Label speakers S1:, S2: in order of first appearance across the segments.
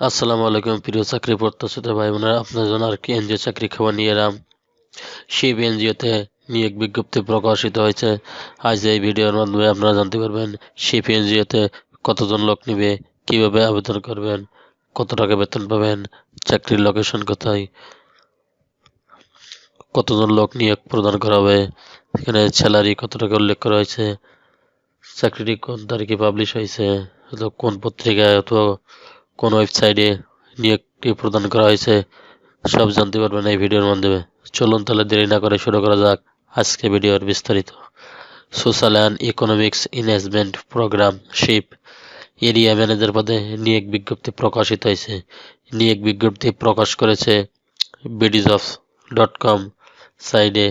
S1: আসসালামু আলাইকুম, প্রিয় চাকরি প্রত্যাশিত ভাই বোনেরা আপনার জন্য আর কি এনজিও চাকরি খবর নিয়ে এলাম। শিব এনজিওতে নিয়োগ বিজ্ঞপ্তি প্রকাশিত হয়েছে। আজ এই ভিডিওর মাধ্যমে আপনারা জানতে পারবেন শিব এনজিওতে কতজন লোক নিবে, কীভাবে আবেদন করবেন, কত টাকা বেতন পাবেন, চাকরির লোকেশন কোথায়, কতজন লোক নিয়োগ প্রদান করা হবে এখানে স্যালারি কত টাকা উল্লেখ করা হয়েছে, চাকরিটি কোন তারিখে পাবলিশ হয়েছে কোন পত্রিকায় অথবা কোন ওয়েবসাইটে নিয়োগটি প্রদান করা হয়েছে, সব জানতে পারবেন এই ভিডিওর মাধ্যমে। চলুন তাহলে দেরি না করে শুরু করা যাক আজকে ভিডিওর বিস্তারিত। Social and economics investment program ship area manager পদে নিয়োগ বিজ্ঞপ্তি প্রকাশিত হয়েছে। নিয়োগ বিজ্ঞপ্তি প্রকাশ করেছে বিডিজ অফ ডট কম সাইডে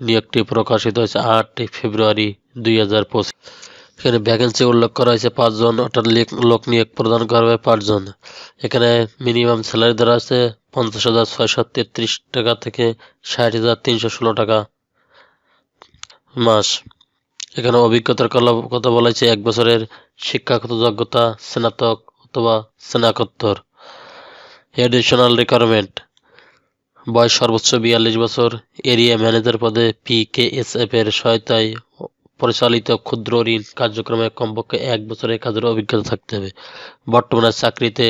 S1: নিয়োগটি প্রকাশিত হয়েছে আট ফেব্রুয়ারি দুই হাজার পঁচিশ। এখানে ভ্যাকেন্সি উল্লেখ করা হয়েছে পাঁচজন, অর্থাৎ লোক নিয়োগ প্রদান করবে পাঁচজন। এখানে মিনিমাম স্যালারি দেওয়া আছে পঞ্চাশ হাজার ছয়শো তেত্রিশ টাকা থেকে ষাট হাজার তিনশো ষোলো টাকা মাস। এখানে অভিজ্ঞতার কথা বলা হয়েছে, এক বছরের শিক্ষাগত যোগ্যতা, স্নাতক অথবা স্নাতকোত্তর। এডিশনাল রিকোয়ারমেন্ট বয়স সর্বোচ্চ বিয়াল্লিশ বছর এরিয়া ম্যানেজার পদে পি কে এস এফ এর সহায়তায় পরিচালিত ক্ষুদ্র ঋণ কার্যক্রমে কমপক্ষে এক বছরের কাজের অভিজ্ঞতা থাকতে হবে। বর্তমানে চাকরিতে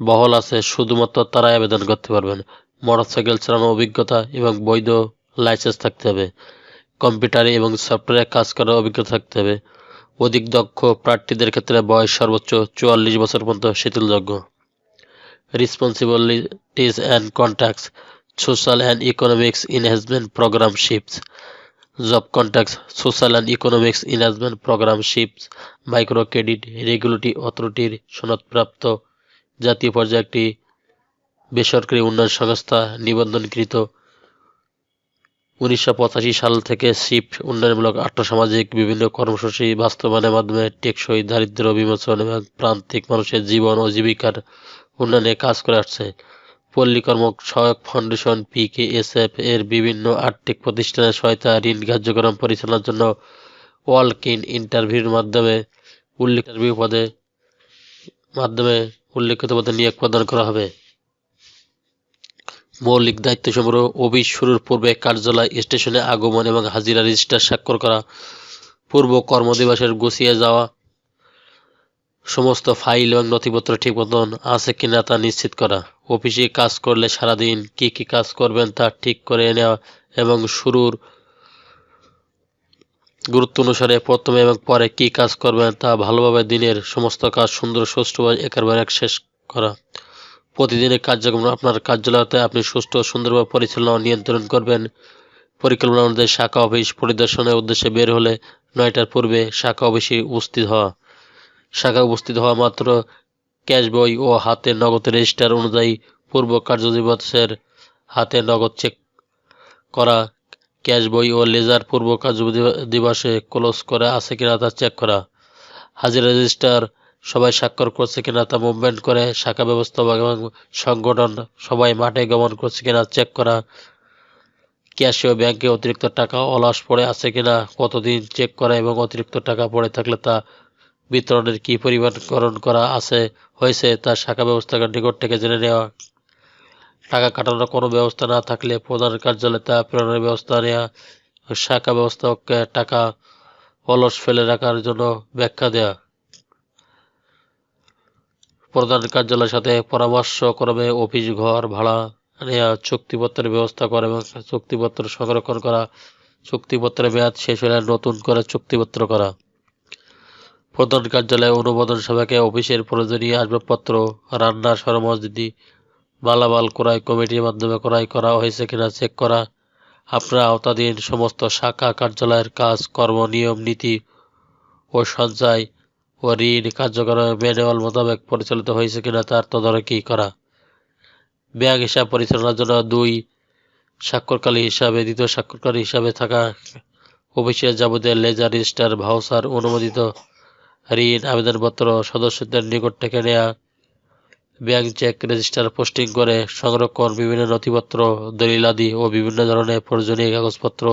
S1: বহল আছে, শুধুমাত্র তারাই আবেদন করতে পারবেন। মোটরসাইকেল চালানোর অভিজ্ঞতা এবং বৈধ লাইসেন্স থাকতে হবে। কম্পিউটারে এবং সফটওয়্যারে কাজ করার অভিজ্ঞতা থাকতে হবে। অধিক দক্ষ প্রার্থীদের ক্ষেত্রে বয়স সর্বোচ্চ চুয়াল্লিশ বছর পর্যন্ত শিথিলযোগ্য। Responsibilities and contacts social and economics investment program job contacts social and economics investment program ships, micro credit, regulatory অথরিটির সনদপ্রাপ্ত জাতীয় পর্যায়ে একটি বেসরকারি উন্নয়ন সংস্থা নিবন্ধনকৃত উনিশশো পঁচাশি সাল থেকে শিপ উন্নয়নমূলক আর্থসামাজিক বিভিন্ন কর্মসূচি বাস্তবায়নের মাধ্যমে টেকসই দারিদ্র বিমোচন এবং প্রান্তিক মানুষের জীবন ও জীবিকার উন্নয়নে কাজ করে আসছে। পল্লী কর্ম সহায়ক ফাউন্ডেশন পিকেএসএফ এর বিভিন্ন আর্থিক প্রতিষ্ঠানের সহায়তা, ঋণ কার্যক্রম পরিচালনার জন্য ওয়ালক ইন ইন্টারভিউর মাধ্যমে উল্লেখ ইন্টারভিউ পদে, মাধ্যমে উল্লেখিত পদে নিয়োগ প্রদান করা হবে। মৌলিক দায়িত্ব সম্পর্ক অফিস শুরুর পূর্বে কার্যালয় স্টেশনে আগমন এবং হাজিরা রেজিস্টার স্বাক্ষর করা, পূর্ব কর্মদিবসের গুছিয়ে যাওয়া সমস্ত ফাইল এবং নথিপত্র ঠিক মতন আছে কিনা তা নিশ্চিত করা। অফিসে কাজ করলে সারাদিন কি কি কাজ করবেন তা ঠিক করে নেওয়া এবং শুরুর গুরুত্ব অনুসারে প্রথমে এবং পরে কি কাজ করবেন তা ভালোভাবে দিনের সমস্ত কাজ সুন্দর সুষ্ঠুভাবে একেবারে এক শেষ করা। প্রতিদিনের কার্যক্রম আপনার কার্যালয়তে আপনি সুষ্ঠু ও সুন্দরভাবে পরিচালনা নিয়ন্ত্রণ করবেন। পরিকল্পনা অনুযায়ী শাখা, অফিস পরিদর্শনের উদ্দেশ্যে বের হলে নয়টার পূর্বে শাখা অফিসে উপস্থিত হওয়া। শাখায় উপস্থিত হওয়া মাত্র ক্যাশ বই ও হাতে নগদ রেজিস্টার অনুযায়ী পূর্ব কার্যদিবসের হাতে নগদ চেক করা, ক্যাশ বই ও লেজার পূর্ব কার্য দিবসে ক্লোজ করা আছে কিনা তা চেক করা। হাজির রেজিস্টার সবাই স্বাক্ষর করছে কিনা তা মুভমেন্ট করে শাখা ব্যবস্থা এবং সংগঠন সবাই মাঠে গমন করছে কিনা চেক করা। ক্যাশিও ব্যাংকে অতিরিক্ত টাকা অলস পড়ে আছে কিনা, কতদিন চেক করা এবং অতিরিক্ত টাকা পড়ে থাকলে তা বিতরণের কি পরিমাণকরণ করা আছে, হয়েছে তা শাখা ব্যবস্থাকার নিকট থেকে জেনে নেওয়া। টাকা কাটানোর কোনো ব্যবস্থা না থাকলে প্রধান কার্যালয়ে তা প্রেরণের ব্যবস্থা নেওয়া শাখা ব্যবস্থাপককে টাকা অলস ফেলে রাখার জন্য ব্যাখ্যা দেওয়া প্রধান কার্যালয়ের সাথে পরামর্শ করবে অফিস, ঘর ভাড়া নেওয়া চুক্তিপত্রের ব্যবস্থা করা এবং চুক্তিপত্র সংরক্ষণ করা, চুক্তিপত্রের মেয়াদ শেষ হলে নতুন করে চুক্তিপত্র করা। প্রধান কার্যালয়ে অনুমোদন সভাকে অফিসের প্রয়োজনীয় আসবাবপত্র, রান্নার সরমজদি মালামাল ক্রয় কমিটির মাধ্যমে ক্রয় করা হয়েছে কিনা চেক করা, আপনার আওতাধীন সমস্ত শাখা কার্যালয়ের কাজ, কর্ম, নিয়ম, নীতি ও সঞ্চয় ও ঋণ কার্যক্রমে ম্যানুয়াল মোতাবেক পরিচালিত হয়েছে কিনা তার তদারকি করা। ব্যাংক হিসাব পরিচালনার জন্য দুই স্বাক্ষরকালী হিসাবে, দ্বিতীয় স্বাক্ষরকারী হিসাবে থাকা অফিসের যাবতীয় লেজার, রেজিস্টার, ভাউচার অনুমোদিত ঋণ আবেদনপত্র সদস্যদের নিকট থেকে নেয়া, ব্যাংক চেক রেজিস্টার পোস্টিং করে, সংরক্ষণ, বিভিন্ন নথিপত্র, দলিলাদি ও বিভিন্ন ধরনের প্রয়োজনীয় কাগজপত্র,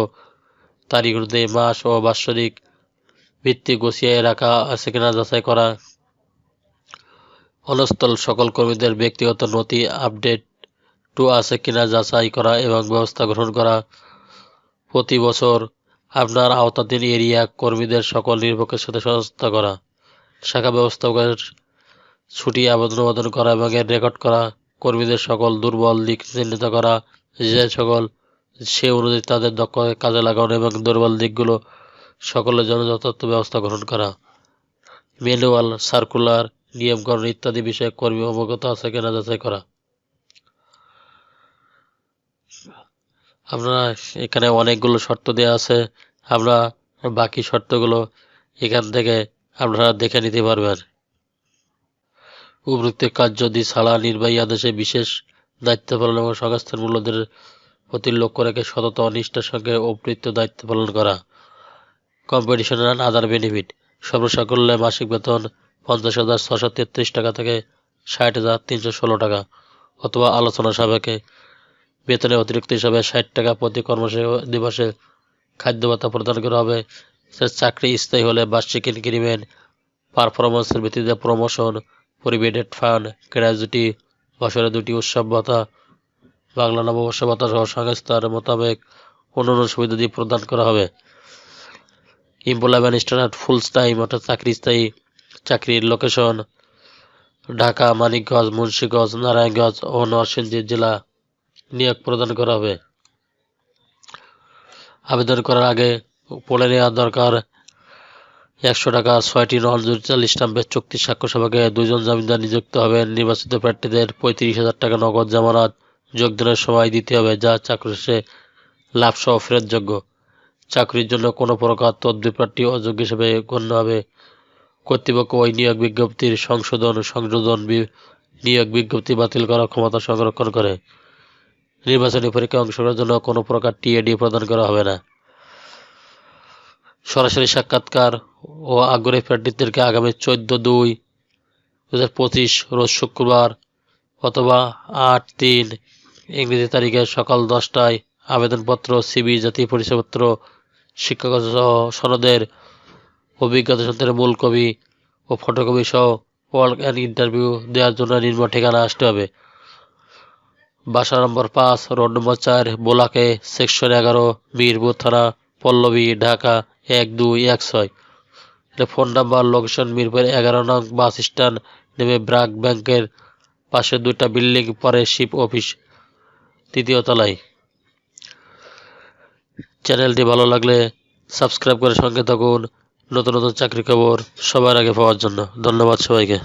S1: তারিখ অনুযায়ী মাস ও বাৎসরিক ভিত্তি গুছিয়ে রাখা আছে কিনা যাচাই করা, অনস্থল সকল কর্মীদের ব্যক্তিগত নথি আপডেট টু আছে কিনা যাচাই করা এবং ব্যবস্থা গ্রহণ করা, প্রতি বছর আপনার আওতাধীন এরিয়া কর্মীদের সকল নির্বাহকের সাথে সংস্থা করা, শাখা ব্যবস্থাপকের ছুটি আবেদন আবেদন করা এবং এর রেকর্ড করা, কর্মীদের সকল দুর্বল দিক চিহ্নিত করা, যে সকল সে অনুযায়ী তাদের দক্ষ কাজে লাগানো এবং দুর্বল দিকগুলো সকলের জন্য যথার্থ ব্যবস্থা গ্রহণ করা। ম্যানুয়াল সার্কুলার নিয়মকরণ ইত্যাদি বিষয়ে কর্মী অবগত আছে কিনা যাচাই করা। আমরা এখানে অনেকগুলো শর্ত দেওয়া আছে। আমরা বাকি শর্তগুলো এখান থেকে আপনারা দেখে নিতে পারবেন। উপযুক্ত কাজ যদি ছাড়া নির্বাহী আদেশে বিশেষ দায়িত্ব পালন এবং সংস্থার মূল্যদের প্রতি লক্ষ্য রেখে সতত অনিষ্ঠার সঙ্গে অপ্রীত দায়িত্ব পালন করা। কম্পিটিশন অ্যান্ড আদার বেনিফিট সর্বসাকল্যে মাসিক বেতন পঞ্চাশ হাজার ছশো তেত্রিশ টাকা থেকে ষাট হাজার তিনশো ষোলো টাকা। অথবা আলোচনা সাপেক্ষে বেতনে অতিরিক্ত হিসাবে ষাট টাকা প্রতি কর্মসূচি দিবসে খাদ্য ভাতা প্রদান করা হবে। চাকরি স্থায়ী হলে বার্ষিক ইনক্রিমেন্ট পারফরমেন্সের ভিত্তিতে প্রমোশন পরিবেডেড ফান্ড গ্র্যাজুটি বছরে দুটি উৎসব ভাতা, বাংলা নববর্ষ ভাতা সহ সংস্থার মোতাবেক অন্যান্য সুবিধা দিয়ে প্রদান করা হবে। এমপ্লয়মেন্ট স্ট্যান্ডার্ড ফুল টাইম অর্থাৎ চাকরি স্থায়ী, চাকরির লোকেশন ঢাকা, মানিকগঞ্জ, মুন্সিগঞ্জ, নারায়ণগঞ্জ ও নরসিংদী জেলা নিয়োগ প্রদান করা হবে। আবেদন করার আগে পড়ে নেওয়া দরকার, একশো টাকা, ছয়টি নন জুডিশিয়াল স্টাম্পের চুক্তি সাক্ষ্য সভাকে দুজন জামিনদার নিযুক্ত হবেন নির্বাচিত প্রার্থীদের পঁয়ত্রিশ হাজার টাকা নগদ জামানত, যোগদানের সময় দিতে হবে, যা চাকরি শেষে লাভ সহ ফেরতযোগ্য। চাকরির জন্য কোনো প্রকার তদ্বির প্রার্থী অযোগ্য হিসেবে গণ্য হবে। কর্তৃপক্ষ ওই নিয়োগ বিজ্ঞপ্তির সংশোধন, সংযোজন নিয়োগ বিজ্ঞপ্তি বাতিল করার ক্ষমতা সংরক্ষণ করে। নির্বাচনী পরীক্ষায় অংশগ্রহণের জন্য কোনো প্রকার টিএডি প্রদান করা হবে না। সরাসরি সাক্ষাৎকার ও আগ্রহী প্রার্থীদেরকে আগামী চোদ্দ দুই দু হাজার পঁচিশ রোজ শুক্রবার অথবা আট তিন ইংরেজি তারিখে সকাল দশটায় আবেদনপত্র, সিবি, জাতীয় পরিচয়পত্র, শিক্ষাগত সহ সনদের, অভিজ্ঞতা সন্তানের মূল কপি ও ফটোকপি সহ ওয়ার্ক অ্যান্ড ইন্টারভিউ দেওয়ার জন্য নির্ম ঠিকানা আসতে হবে। বাসা নম্বর পাঁচ, রোড নম্বর চার, বোলাকে, সেকশন এগারো বীরপুর থানা, পল্লবী, ঢাকা, এক দুই এক ছয়। ফোন নাম্বার, লোকেশন মিরপুর এগারো নং বাস স্ট্যান্ড, নেমে ব্রাক ব্যাংকের পাশে দুইটা বিল্ডিং, পরে শিপ অফিস, তৃতীয় তলায়। চ্যানেলটি ভালো লাগলে সাবস্ক্রাইব করে সঙ্গে থাকুন। নতুন নতুন চাকরি খবর সবার আগে পাওয়ার জন্য। ধন্যবাদ সবাইকে।